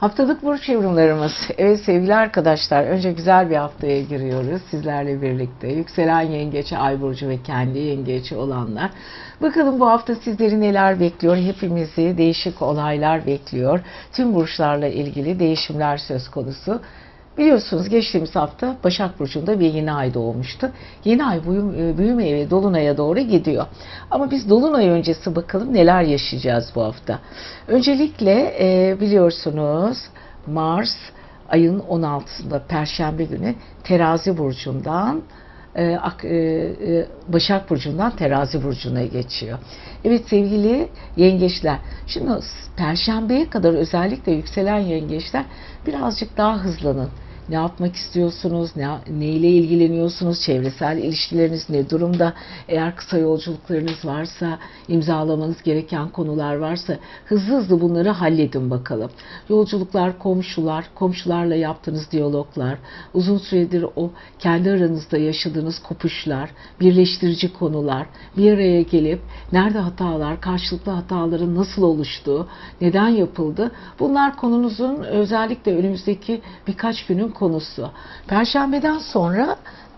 Haftalık burç yorumlarımız. Evet sevgili arkadaşlar önce güzel bir haftaya giriyoruz sizlerle birlikte. Yükselen yengeç, ay burcu ve kendi yengeçi olanlar. Bakalım bu hafta sizleri neler bekliyor? Hepimizi değişik olaylar bekliyor. Tüm burçlarla ilgili değişimler söz konusu. Biliyorsunuz geçtiğimiz hafta Başak Burcu'nda bir yeni ay doğmuştu. Yeni ay büyüm, büyüme ve dolunaya doğru gidiyor. Ama biz dolunay öncesi bakalım neler yaşayacağız bu hafta. Öncelikle e, biliyorsunuz Mars ayın 16'sında Perşembe günü Terazi Burcu'ndan e, e, e, Başak Burcu'ndan Terazi Burcu'na geçiyor. Evet sevgili yengeçler, şimdi Perşembe'ye kadar özellikle yükselen yengeçler birazcık daha hızlanın. Ne yapmak istiyorsunuz? Ne, neyle ilgileniyorsunuz? Çevresel ilişkileriniz ne durumda? Eğer kısa yolculuklarınız varsa, imzalamanız gereken konular varsa hızlı hızlı bunları halledin bakalım. Yolculuklar, komşular, komşularla yaptığınız diyaloglar, uzun süredir o kendi aranızda yaşadığınız kopuşlar, birleştirici konular, bir araya gelip nerede hatalar, karşılıklı hataların nasıl oluştuğu, neden yapıldı? Bunlar konunuzun özellikle önümüzdeki birkaç günün konusu. Perşembeden sonra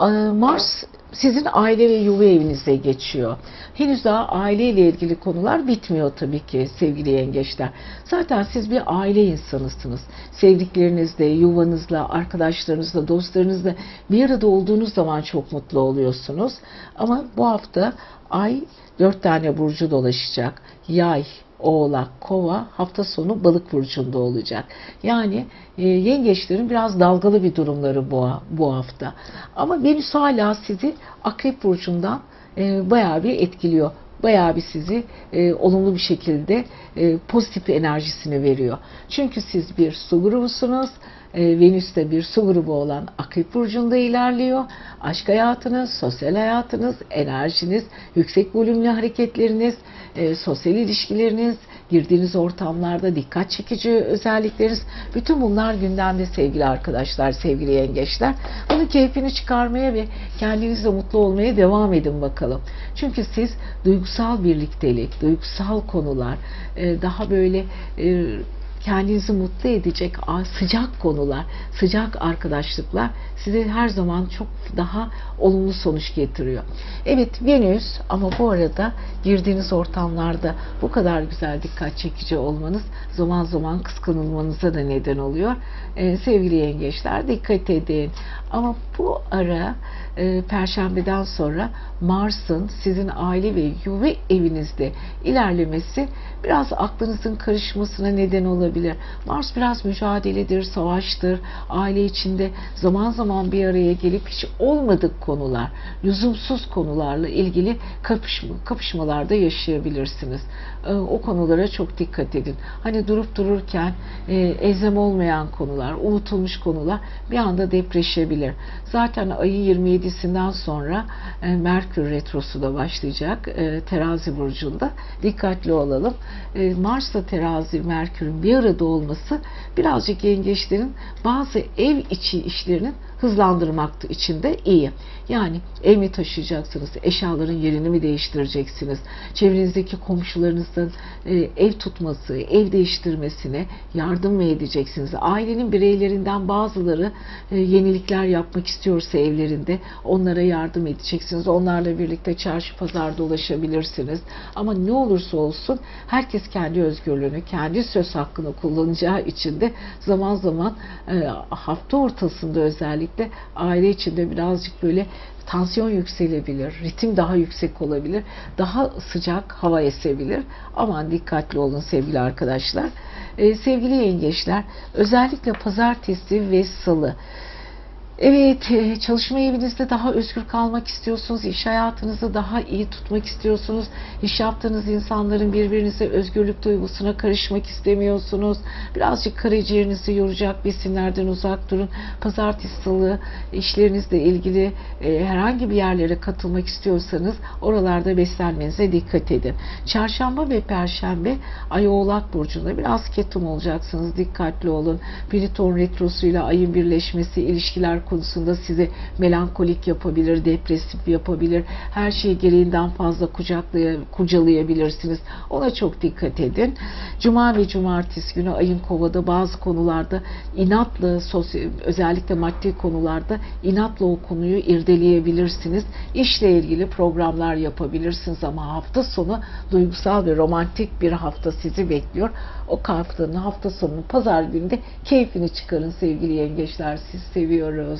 e, Mars sizin aile ve yuva evinize geçiyor. Henüz daha aileyle ilgili konular bitmiyor tabii ki sevgili yengeçler. Zaten siz bir aile insanısınız. Sevdiklerinizle, yuvanızla, arkadaşlarınızla, dostlarınızla bir arada olduğunuz zaman çok mutlu oluyorsunuz. Ama bu hafta ay dört tane burcu dolaşacak. Yay, Oğlak, Kova hafta sonu Balık burcunda olacak. Yani e, yengeçlerin biraz dalgalı bir durumları bu bu hafta. Ama Venüs hala sizi Akrep burcundan e, bayağı bir etkiliyor. Bayağı bir sizi e, olumlu bir şekilde e, pozitif enerjisini veriyor. Çünkü siz bir su grubusunuz. E, Venüs de bir su grubu olan Akrep Burcu'nda ilerliyor. Aşk hayatınız, sosyal hayatınız, enerjiniz, yüksek volümlü hareketleriniz, e, sosyal ilişkileriniz, girdiğiniz ortamlarda dikkat çekici özellikleriniz, bütün bunlar gündemde sevgili arkadaşlar, sevgili yengeçler. Bunun keyfini çıkarmaya ve kendinizle mutlu olmaya devam edin bakalım. Çünkü siz duygusal birliktelik, duygusal konular, e, daha böyle e, kendinizi mutlu edecek sıcak konular, sıcak arkadaşlıklar size her zaman çok daha olumlu sonuç getiriyor. Evet Venüs ama bu arada girdiğiniz ortamlarda bu kadar güzel dikkat çekici olmanız zaman zaman kıskanılmanıza da neden oluyor. Ee, sevgili yengeçler dikkat edin. Ama bu ara e, Perşembeden sonra Mars'ın sizin aile ve yuva evinizde ilerlemesi biraz aklınızın karışmasına neden olabilir. Mars biraz mücadeledir, savaştır, aile içinde zaman zaman bir araya gelip hiç olmadık konular, lüzumsuz konularla ilgili kapışma, kapışmalarda yaşayabilirsiniz. E, o konulara çok dikkat edin. Hani durup dururken e, ezem olmayan konular, unutulmuş konular bir anda depreşebilir. Zaten ayın 27'sinden sonra e, Merkür retrosu da başlayacak e, terazi burcunda. Dikkatli olalım. E, Mars'la terazi Merkür'ün bir arada olması birazcık yengeçlerin bazı ev içi işlerinin hızlandırmak için de iyi. Yani ev mi taşıyacaksınız, eşyaların yerini mi değiştireceksiniz, çevrenizdeki komşularınızın e, ev tutması, ev değiştirmesine yardım mı edeceksiniz? Ailenin bireylerinden bazıları e, yenilikler yapmak istiyorsa evlerinde onlara yardım edeceksiniz. Onlarla birlikte çarşı pazar dolaşabilirsiniz. Ama ne olursa olsun herkes kendi özgürlüğünü, kendi söz hakkını kullanacağı için de zaman zaman e, hafta ortasında özellikle aile içinde birazcık böyle tansiyon yükselebilir, ritim daha yüksek olabilir, daha sıcak hava esebilir. Aman dikkatli olun sevgili arkadaşlar. Ee, sevgili yengeçler, özellikle pazartesi ve salı Evet, e, çalışma evinizde daha özgür kalmak istiyorsunuz, iş hayatınızı daha iyi tutmak istiyorsunuz, iş yaptığınız insanların birbirinize özgürlük duygusuna karışmak istemiyorsunuz, birazcık karaciğerinizi yoracak besinlerden uzak durun. Pazartesi, salı işlerinizle ilgili e, herhangi bir yerlere katılmak istiyorsanız oralarda beslenmenize dikkat edin. Çarşamba ve Perşembe Ay Oğlak Burcu'nda biraz ketum olacaksınız, dikkatli olun. Plüton retrosuyla ayın birleşmesi, ilişkiler konusunda sizi melankolik yapabilir, depresif yapabilir. Her şeyi gereğinden fazla kucaklaya, kurcalayabilirsiniz. Ona çok dikkat edin. Cuma ve cumartesi günü ayın kovada bazı konularda inatla, özellikle maddi konularda inatla o konuyu irdeleyebilirsiniz. İşle ilgili programlar yapabilirsiniz ama hafta sonu duygusal ve romantik bir hafta sizi bekliyor. O haftanın hafta sonunun pazar günü de keyfini çıkarın sevgili yengeçler. Siz seviyoruz.